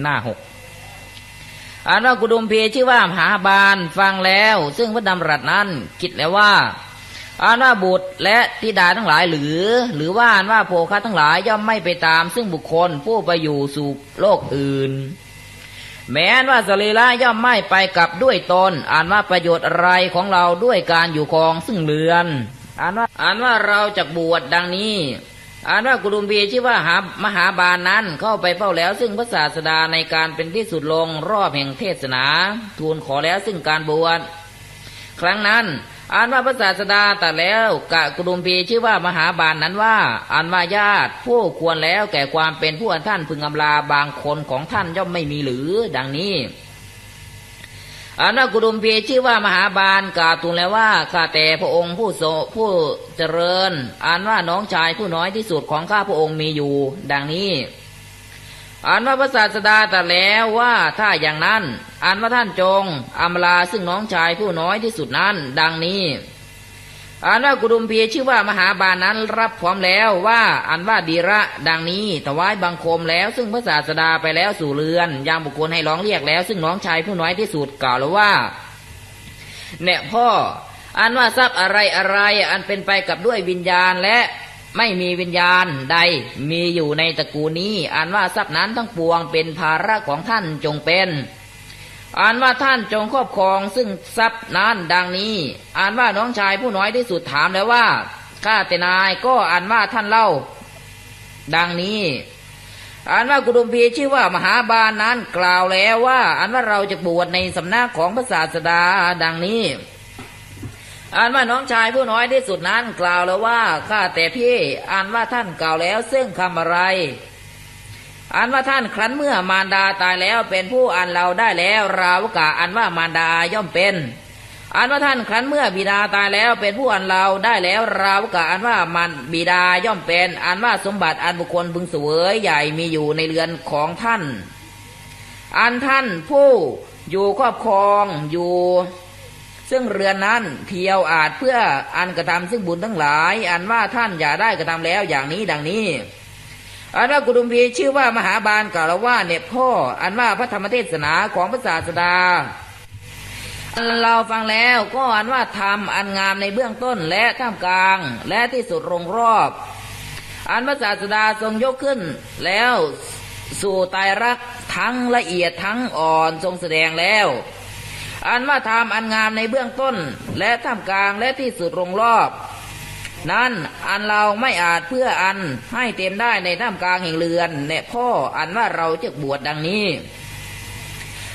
หน้าหกอันว่ากุดุมเพีชื่อว่ามหาบาลฟังแล้ว ซึ่งพระดำรัสนั้นคิดแล้วว่าอันว่าบุตรและธิดาทั้งหลายหรือ หรือว่าอันว่าโภคะทั้งหลายย่อมไม่ไปตาม ซึ่งบุคคลผู้ไปอยู่สู่โลกอื่น แม้นว่าสรีระย่อมไม่ไปกับด้วยตนอ่านว่าประโยชน์อะไรของเราด้วยการอยู่ครองซึ่งเรือนอ่านว่าอ่านว่าเราจะบวชดังนี้ อ่านว่ากุลุมพีชื่อว่าหามหาบาลนั้นเข้าไปเฝ้าแล้ว ซึ่งพระศาสดาในการเป็นที่สุดลงรอบแห่งเทศนา ทูลขอแล้วซึ่งการบวชครั้งนั้นอ่านว่าพระศาสดาตรัสแล้วกะกุลุมพีชื่อว่ามหาบาลนั้นว่าอ่านว่าญาติผู้ควรแล้วแก่ความเป็นผู้อันท่านพึงอำลาบางคนของท่านย่อมไม่มีหรือ ดังนี้ อันว่ากุดุมพีชื่อว่ามหาบาลกล่าวทูลแล้วว่าข้าแต่พระองค์ผู้โสผู้เจริญอ่านว่าน้องชายผู้น้อยที่สุดของข้าพระองค์มีอยู่ ดังนี้อ่านว่าพระศาสดาตรัสแล้วว่าถ้าอย่างนั้นอ่านว่าท่านจงอำลาซึ่งน้องชายผู้น้อยที่สุดนั้น ดังนี้ อ่านว่ากุดุมเพียชื่อว่ามหาบาลนั้นรับพร้อมแล้วว่าอันว่าดีระดังนี้ถวายบังคมแล้ว ซึ่งพระศาสดาไปแล้วสู่เรือนยังบุคคลให้ร้องเรียกแล้ว ซึ่งน้องชายผู้น้อยที่สุดกล่าวแล้วว่าเนี่ยพ่อ อันว่าทรัพย์อะไรอะไร อันเป็นไปกับด้วยวิญญาณและไม่มีวิญญาณใดมีอยู่ในตระกูลนี้ อันว่าทรัพย์นั้นทั้งปวงเป็นภาระของท่านจงเป็น อ่านว่าท่านจงครอบครองซึ่งทรัพย์นั้นดังนี้ อ่านว่าน้องชายผู้น้อยที่สุดถามแล้วว่าข้าแต่นายก็อ่านว่าท่านเล่า ดังนี้ อ่านว่ากุดุมพีชื่อว่ามหาบาลนั้นกล่าวแล้วว่าอันว่าเราจะบวชในสำนักของพระศาสดาดังนี้อ่านว่าน้องชายผู้น้อยที่สุดนั้นกล่าวแล้วว่าข้าแต่พี่อ่านว่าท่านกล่าวแล้วซึ่งคำอะไร อันว่าท่านครั้นเมื่อมารดาตายแล้วเป็นผู้อันเราได้แล้วราวกะอันว่ามารดาย่อมเป็น อันว่าท่านครั้นเมื่อบิดาตายแล้วเป็นผู้อันเราได้แล้วราวกะอันว่ามันบิดาย่อมเป็น อันว่าสมบัติอันบุคคลพึงเสวยใหญ่มีอยู่ในเรือนของท่าน อันท่านผู้อยู่ครอบครองอยู่ซึ่งเรือนนั้นเที่ยวอาจเพื่ออันกระทำซึ่งบุญทั้งหลาย อันว่าท่านอย่าได้กระทำแล้วอย่างนี้ดังนี้ อันว่ากุดุมพีชื่อว่ามหาบาลกล่าวว่าเนี่ยพ่อ อันว่าพระธรรมเทศนาของพระศาสดาเราฟังแล้วก็อันว่าทำอันงามในเบื้องต้นและท่ามกลาง และที่สุดรงรอบ อันพระศาสดาทรงยกขึ้น แล้วสู่ตายรักทั้งละเอียดทั้งอ่อนทรงแสดงแล้ว อันว่าทำอันงามในเบื้องต้น และท่ามกลางและที่สุดรงรอบ นั้นอันเราไม่อาจเพื่ออันให้เต็มได้ในท่ามกลางแห่งเรือนเนี่ยพ่ออันว่าเราจะบวชดังนี้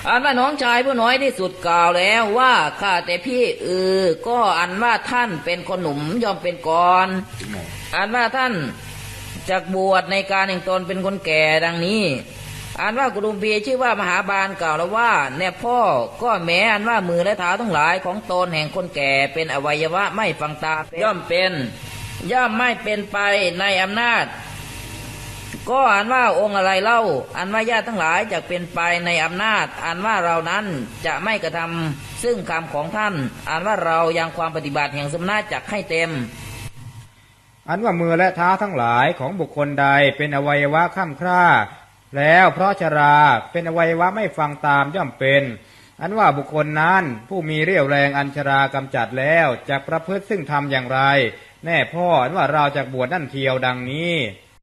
อันว่าน้องชายผู้น้อยที่สุดกล่าวแล้วว่าข้าแต่พี่เออก็อันว่าท่านเป็นคนหนุ่มยอมเป็นก่อน อันว่าท่านจากบวชในการแห่งตนเป็นคนแก่ดังนี้ อันว่ากุดุมพีชื่อว่ามหาบาลกล่าวแล้วว่าเนี่ยพ่อก็แม้อันว่ามือและเท้าทั้งหลายของตนแห่งคนแก่เป็นอวัยวะไม่ฟังตาย่อมเป็น ย่อมไม่เป็นไปในอำนาจ ก็อันว่าองค์อะไรเล่า อันว่าญาติทั้งหลายจะเป็นไปในอำนาจ อันว่าเรานั้นจะไม่กระทำซึ่งคำของท่าน อันว่าเรายังความปฏิบัติแห่งสมณะจักให้เต็มอันว่ามือและเท้าทั้งหลายของบุคคลใดเป็นอวัยวะข้ามคร่า แล้วเพราะชราเป็นอวัยวะไม่ฟังตามย่อมเป็น อันว่าบุคคลนั้นผู้มีเรี่ยวแรงอันชรากำจัดแล้วจะประพฤติซึ่งทำอย่างไร แน่พ่ออันว่าเราจะบวชนั่นเทียวดังนี้